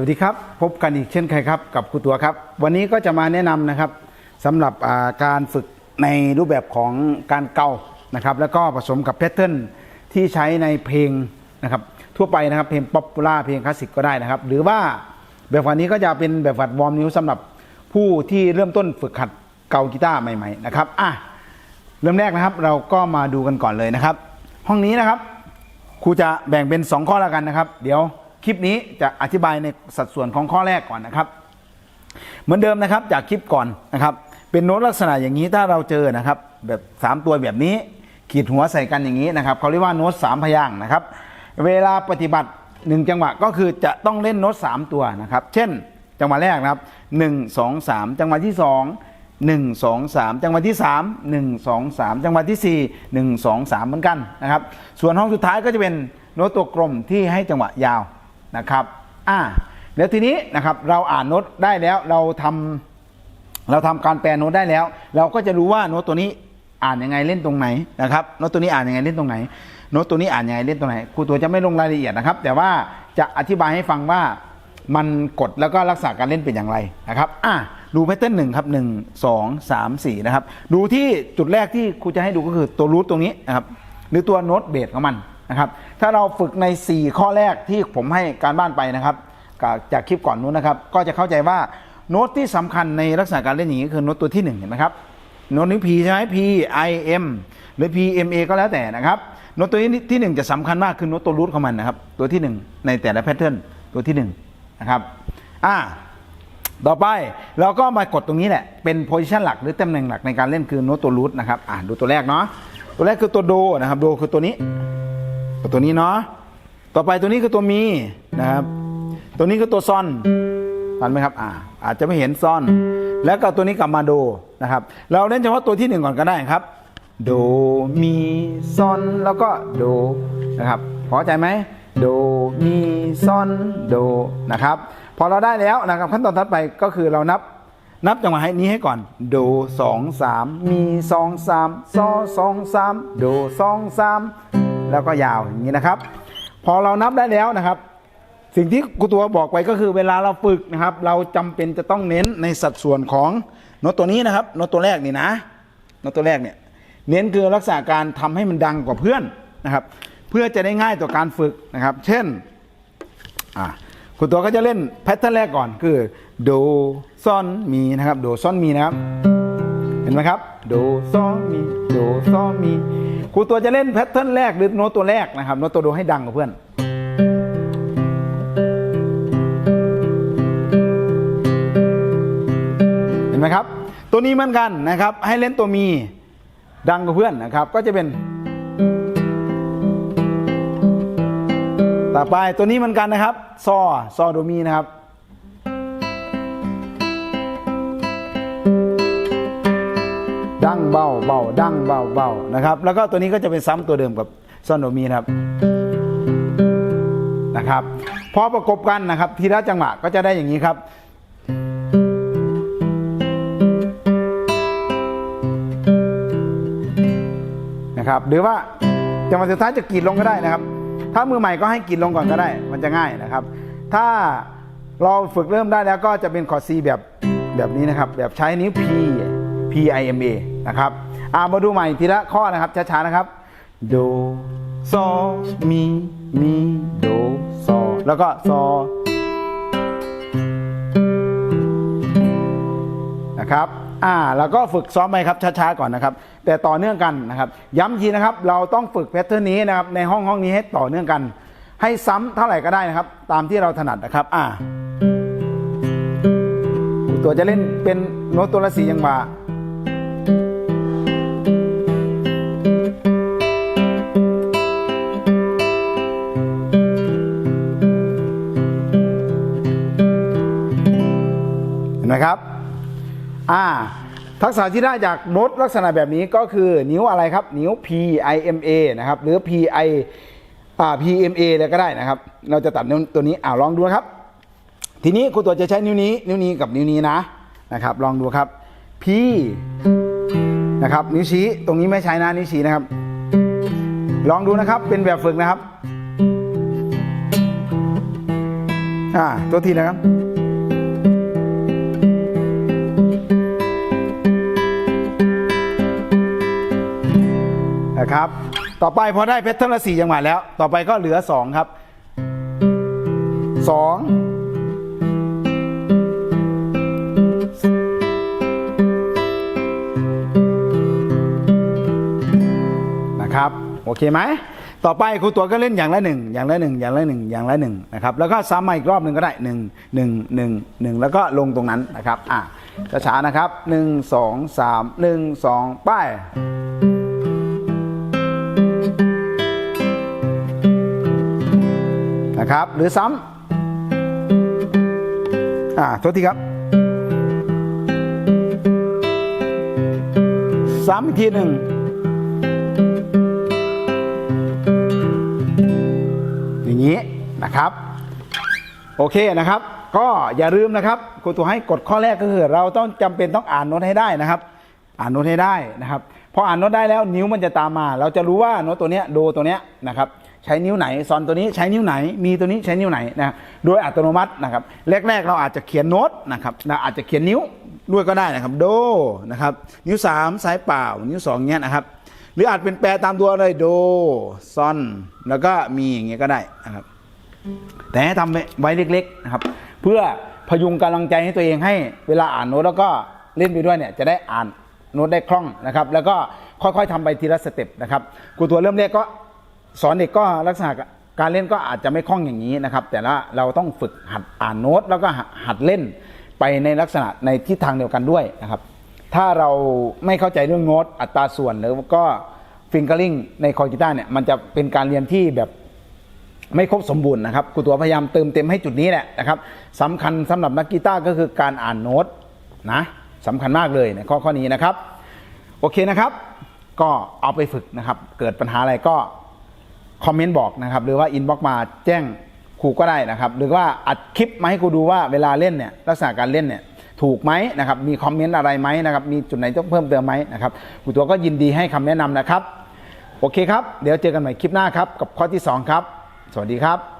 วัสดีครับ พบกันอีกเช่นเคยครับกับครูตัวครับ วันนี้ก็จะมาแนะนำนะครับสำหรับาการฝึกในรูปแบบของการเกานะครับ แล้วก็ผสมกับแพทเทิร์นที่ใช้ในเพลงนะครับ ทั่วไปนะครับเพลงป๊อปปูล่าเพลงคลาสสิกก็ได้นะครับ หรือว่าแบบวันนี้ก็จะเป็นแบบฝัดวอร์มนิ้วสำหรับผู้ที่เริ่มต้นฝึกหัดเกากีตาร์ใหม่ๆนะครับอะเริ่มแรกนะครับ เราก็มาดูกันก่อนเลยนะครับ ห้องนี้นะครับครูจะแบ่งเป็น 2 ข้อแล้วกันนะครับ เดี๋ยว คลิปนี้จะอธิบายในสัดส่วนของข้อแรกก่อนนะครับ เหมือนเดิมนะครับจากคลิปก่อนนะครับ เป็นโน้ตลักษณะอย่างนี้ถ้าเราเจอนะครับ แบบ 3 ตัวแบบนี้ ขีดหัวใส่กันอย่างนี้นะครับเขาเรียกว่าโน้ต3พยางค์นะครับ เวลาปฏิบัติ 1 จังหวะก็คือจะต้องเล่นโน้ต3ตัวนะครับ เช่น จังหวะแรกนะครับ 1 2 3 จังหวะที่ 2 1 2 3 จังหวะที่ 3 1 2 3 จังหวะที่ 4 1 2 3 เหมือนกันนะครับ ส่วนห้องสุดท้ายก็จะเป็นโน้ตตัวกลมที่ให้จังหวะยาว นะครับอ่าเดี๋ยวทีนี้นะครับเราอ่านโน้ตได้แล้วเราทำเราทำการแปลโน้ตได้แล้ว เราก็จะรู้ว่าโน้ตตัวนี้อ่านยังไงเล่นตรงไหนนะครับโน้ตตัวนี้อ่านยังไงเล่นตรงไหนโน้ตตัวนี้อ่านยังไงเล่นตรงไหนครูตัวจะไม่ลงรายละเอียดนะครับ แต่ว่าจะอธิบายให้ฟังว่ามันกดแล้วก็ลักษณะการเล่นเป็นอย่างไรนะครับอะดูแพทเทิร์นหนึ่งครับหนึ่งสองสามสี่นะครับ ดูที่จุดแรกที่ครูจะให้ดูก็คือตัวรูทตรงนี้นะครับหรือตัวโน้ตเบสของมัน นะครับ ถ้าเราฝึกใน 4 ข้อแรกที่ผมให้การบ้านไปนะครับ จากคลิปก่อนนู้นนะครับ ก็จะเข้าใจว่าโน้ตที่สำคัญในลักษณะการเล่นอย่างนี้คือโน้ตตัวที่1เห็นไหมครับโน้ตนี้ P ใช่ไหม P I M หรือ P M A ก็แล้วแต่นะครับโน้ตตัวที่1จะสำคัญมากคือโน้ตตัวรูทของมันนะครับ ตัวที่ 1 ในแต่ละแพทเทิร์นตัวที่1นะครับอ่าต่อไปเราก็มากดตรงนี้แหละ เป็นโพซิชันหลักหรือตำแหน่งหลักในการเล่นคือโน้ตตัวรูทนะครับอ่าดูตัวแรกเนาะตัวแรกคือตัวโดนะครับโดคือตัวนี้ ตัวนี้เนาะต่อไปตัวนี้คือตัวมีนะครับ ตัวนี้คือตัวซอนทันไหมครับอ่าอาจจะไม่เห็นซอน แล้วก็ตัวนี้กลับมาโดนะครับ เราเล่นเฉพาะตัวที่หนึ่งก่อนก็ได้ครับ โดมีซอนแล้วก็โดนะครับพอใจไหมโดมีซอนโดนะครับ พอเราได้แล้วนะครับ ขั้นตอนถัดไปก็คือเรานับนับจังหวะให้นี้ให้ก่อน โดสองสามมีสองสามซอสองสามโดสองสาม แล้วก็ยาวอย่างนี้นะครับ พอเรานับได้แล้วนะครับ สิ่งที่ครูตัวบอกไปก็คือเวลาเราฝึกนะครับ เราจำเป็นจะต้องเน้นในสัดส่วนของโน้ตตัวนี้นะครับโน้ตตัวแรกนี่นะโน้ตตัวแรกเนี่ยเน้นคือลักษณะการทำให้มันดังกว่าเพื่อนนะครับ เพื่อจะได้ง่ายต่อการฝึกนะครับ เช่นอ่าคุณตัวก็จะเล่นแพทเทิร์นแรกก่อนคือโดซอนมีนะครับโดซอนมีนะครับ เห็นไหมครับโดซอนมีโดซอนมี ครูตัวจะเล่นแพทเทิร์นแรกหรือโน้ตตัวแรกนะครับโน้ตตัวโดให้ดังกว่าเพื่อนเห็นไหมครับ ตัวนี้เหมือนกันนะครับ ให้เล่นตัวมีดังกว่าเพื่อนนะครับ ก็จะเป็น ต่อไปตัวนี้เหมือนกันนะครับซอซอโดมีนะครับ ดังเบาเบาดังเบาเบานะครับ แล้วก็ตัวนี้ก็จะเป็นซ้ำตัวเดิมกับซอนโดมีนะครับนะครับ พอประกบกันนะครับ ทีละจังหวะก็จะได้อย่างนี้ครับนะครับหรือว่าจังหวะสุดท้ายจะกรีดลงก็ได้นะครับ ถ้ามือใหม่ก็ให้กรีดลงก่อนก็ได้ มันจะง่ายนะครับ ถ้าเราฝึกเริ่มได้แล้วก็จะเป็นคอร์ด C แบบแบบนี้นะครับ แบบใช้นิ้ว P P I M A นะครับอ่ามาดูใหม่ทีละข้อนะครับช้าๆนะครับโดโซมีมีโดโซแล้วก็โซนะครับอ่าแล้วก็ฝึกซ้อมไปครับช้าๆก่อนนะครับ แต่ต่อเนื่องกันนะครับ ย้ำทีนะครับ เราต้องฝึกแพทเทิร์นนี้นะครับในห้องห้องนี้ให้ต่อเนื่องกัน ให้ซ้ำเท่าไหร่ก็ได้นะครับ ตามที่เราถนัดนะครับ อ่าตัวจะเล่นเป็นโน้ตตัวละสี่ยังหวะ นไหมครับอ่าทักษะที่ได้จากโน้ตลักษณะแบบนี้ก็คือนิ้วอะไรครับ นิ้ว P I M A นะครับหรือ P I อ่า P M A เลยก็ได้นะครับ เราจะตัดนิ้วตัวนี้อ่าลองดูครับ ทีนี้ครูตัวจะใช้นิ้วนี้ นิ้วนี้กับนิ้วนี้นะนะครับ ลองดูครับ P นะครับนิ้วชี้ตรงนี้ไม่ใช้นะนิ้วชี้นะครับ ลองดูนะครับเป็นแบบฝึกนะครับอ่าตัวทีนะครับ นะครับ ต่อไปพอได้เพชรทอร์ละสี่จังหวะแล้ว ต่อไปก็เหลือสองครับสองนะครับโอเคไหมต่อไปครูตัวก็เล่นอย่างละหนึ่งอย่างละหนึ่งอย่างละหนึ่งอย่างละหนึ่งนะครับแล้วก็ซ้ำมาอีกรอบหนึ่งก็ได้หนึ่งหนึ่งหนึ่งหนึ่งแล้วก็ลงตรงนั้นนะครับอะช้าๆนะครับหนึ่งสองสามหนึ่งสองป้ นะครับ หรือซ้ำอ่าโทษทีครับ ซ้ำอีกทีหนึ่งอย่างนี้นะครับ โอเคนะครับ ก็อย่าลืมนะครับครูตัวให้กฎข้อแรกก็คือ เราต้องจำเป็นต้องอ่านโน้ตให้ได้นะครับ อ่านโน้ตให้ได้นะครับพออ่านโน้ตได้แล้วนิ้วมันจะตามมา เราจะรู้ว่าโน้ตตัวเนี้ยโดตัวเนี้ยนะครับ ใช้นิ้วไหนซอนตัวนี้ใช้นิ้วไหน มีตัวนี้ใช้นิ้วไหนนะโดยอัตโนมัตินะครับแรกๆ เราอาจจะเขียนโน้ตนะครับนะอาจจะเขียนนิ้วด้วยก็ได้นะครับ โดนะครับ นิ้วสามซ้ายเปล่า นิ้วสองเนี้ยนะครับ หรืออาจเป็นแปลตามตัวเลยโดซอนแล้วก็มีอย่างเงี้ยก็ได้นะครับ แต่ให้ทำไว้เล็กๆนะครับ เพื่อพยุงกำลังใจให้ตัวเองให้เวลาอ่านโน้ตแล้วก็เล่นไปด้วยเนี่ยจะได้อ่านโน้ตได้คล่องนะครับ แล้วก็ค่อยๆทำไปทีละสเต็ปนะครับครูตัวเริ่มแรกก็ สอนเด็กก็ลักษณะการเล่นก็อาจจะไม่คล่องอย่างนี้นะครับ แต่ละเราต้องฝึกหัดอ่านโน้ต แล้วก็หัดเล่นไปในลักษณะในทิศทางเดียวกันด้วยนะครับ ถ้าเราไม่เข้าใจเรื่องโน้ตอัตราส่วนหรือก็ฟิงเกอร์ลิงในคอร์กีตาร์เนี่ยมันจะเป็นการเรียนที่แบบไม่ครบสมบูรณ์นะครับครูตัวพยายามเติมเต็มให้จุดนี้แหละนะครับสำคัญสำหรับนักกีตาร์ก็คือการอ่านโน้ตนะสำคัญมากเลยในข้อข้อนี้นะครับ โอเคนะครับ ก็เอาไปฝึกนะครับ เกิดปัญหาอะไรก็ คอมเมนต์บอกนะครับ หรือว่าอินบ็อกมาแจ้งครูก็ได้นะครับ หรือว่าอัดคลิปมาให้ครูดูว่าเวลาเล่นเนี่ยลักษณะการเล่นเนี่ยถูกไหมนะครับมีคอมเมนต์อะไรไหมนะครับมีจุดไหนต้องเพิ่มเติมไหมนะครับครูตัวก็ยินดีให้คำแนะนำนะครับ โอเคครับ เดี๋ยวเจอกันใหม่คลิปหน้าครับกับข้อที่ 2 ครับ สวัสดีครับ